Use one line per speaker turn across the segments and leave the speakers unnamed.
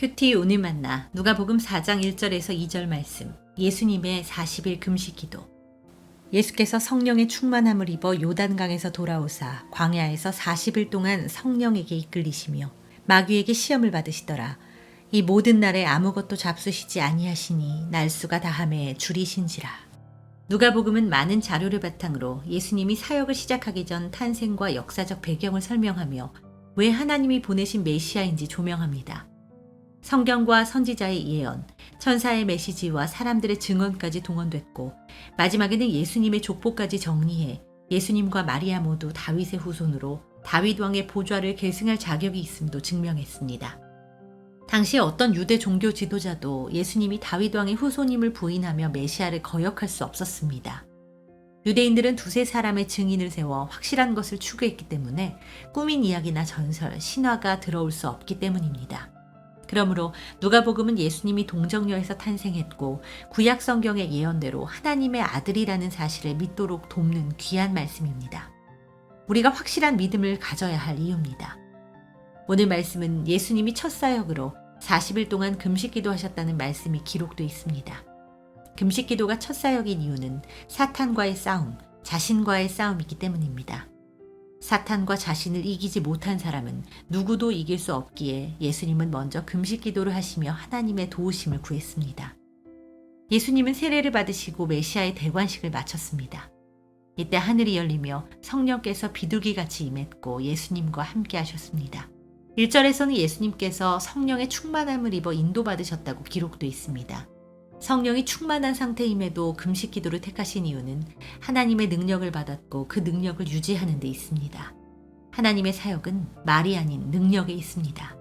큐티 오늘 만나. 누가복음 4장 1절에서 2절 말씀. 예수님의 40일 금식 기도. 예수께서 성령의 충만함을 입어 요단강에서 돌아오사 광야에서 40일 동안 성령에게 이끌리시며 마귀에게 시험을 받으시더라. 이 모든 날에 아무것도 잡수시지 아니하시니 날수가 다함에 줄이신지라. 누가복음은 많은 자료를 바탕으로 예수님이 사역을 시작하기 전 탄생과 역사적 배경을 설명하며 왜 하나님이 보내신 메시아인지 조명합니다. 성경과 선지자의 예언, 천사의 메시지와 사람들의 증언까지 동원됐고 마지막에는 예수님의 족보까지 정리해 예수님과 마리아 모두 다윗의 후손으로 다윗 왕의 보좌를 계승할 자격이 있음도 증명했습니다. 당시 어떤 유대 종교 지도자도 예수님이 다윗 왕의 후손임을 부인하며 메시아를 거역할 수 없었습니다. 유대인들은 두세 사람의 증인을 세워 확실한 것을 추구했기 때문에 꾸민 이야기나 전설, 신화가 들어올 수 없기 때문입니다. 그러므로 누가복음은 예수님이 동정녀에서 탄생했고 구약 성경의 예언대로 하나님의 아들이라는 사실을 믿도록 돕는 귀한 말씀입니다. 우리가 확실한 믿음을 가져야 할 이유입니다. 오늘 말씀은 예수님이 첫 사역으로 40일 동안 금식 기도하셨다는 말씀이 기록되어 있습니다. 금식 기도가 첫 사역인 이유는 사탄과의 싸움, 자신과의 싸움이기 때문입니다. 사탄과 자신을 이기지 못한 사람은 누구도 이길 수 없기에 예수님은 먼저 금식 기도를 하시며 하나님의 도우심을 구했습니다. 예수님은 세례를 받으시고 메시아의 대관식을 마쳤습니다. 이때 하늘이 열리며 성령께서 비둘기 같이 임했고 예수님과 함께 하셨습니다. 1절에서는 예수님께서 성령의 충만함을 입어 인도받으셨다고 기록되어 있습니다. 성령이 충만한 상태임에도 금식 기도를 택하신 이유는 하나님의 능력을 받았고 그 능력을 유지하는 데 있습니다. 하나님의 사역은 말이 아닌 능력에 있습니다.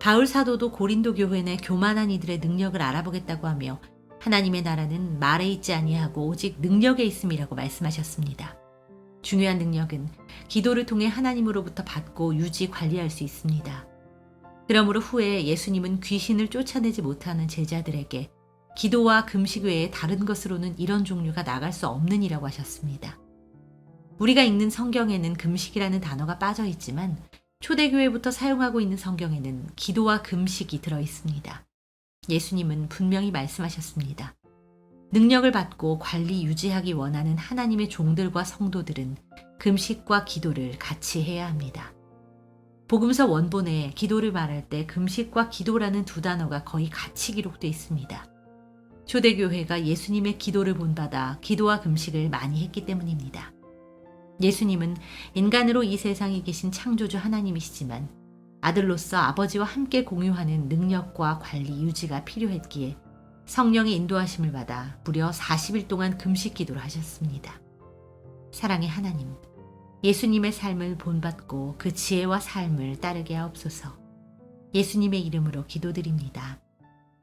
바울 사도도 고린도 교회 내 교만한 이들의 능력을 알아보겠다고 하며 하나님의 나라는 말에 있지 아니하고 오직 능력에 있음이라고 말씀하셨습니다. 중요한 능력은 기도를 통해 하나님으로부터 받고 유지 관리할 수 있습니다. 그러므로 후에 예수님은 귀신을 쫓아내지 못하는 제자들에게 기도와 금식 외에 다른 것으로는 이런 종류가 나갈 수 없느니라고 하셨습니다. 우리가 읽는 성경에는 금식이라는 단어가 빠져 있지만 초대교회부터 사용하고 있는 성경에는 기도와 금식이 들어 있습니다. 예수님은 분명히 말씀하셨습니다. 능력을 받고 관리 유지하기 원하는 하나님의 종들과 성도들은 금식과 기도를 같이 해야 합니다. 복음서 원본에 기도를 말할 때 금식과 기도라는 두 단어가 거의 같이 기록되어 있습니다. 초대교회가 예수님의 기도를 본받아 기도와 금식을 많이 했기 때문입니다. 예수님은 인간으로 이 세상에 계신 창조주 하나님이시지만 아들로서 아버지와 함께 공유하는 능력과 관리 유지가 필요했기에 성령의 인도하심을 받아 무려 40일 동안 금식 기도를 하셨습니다. 사랑의 하나님, 예수님의 삶을 본받고 그 지혜와 삶을 따르게 하옵소서. 예수님의 이름으로 기도드립니다.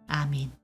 아멘.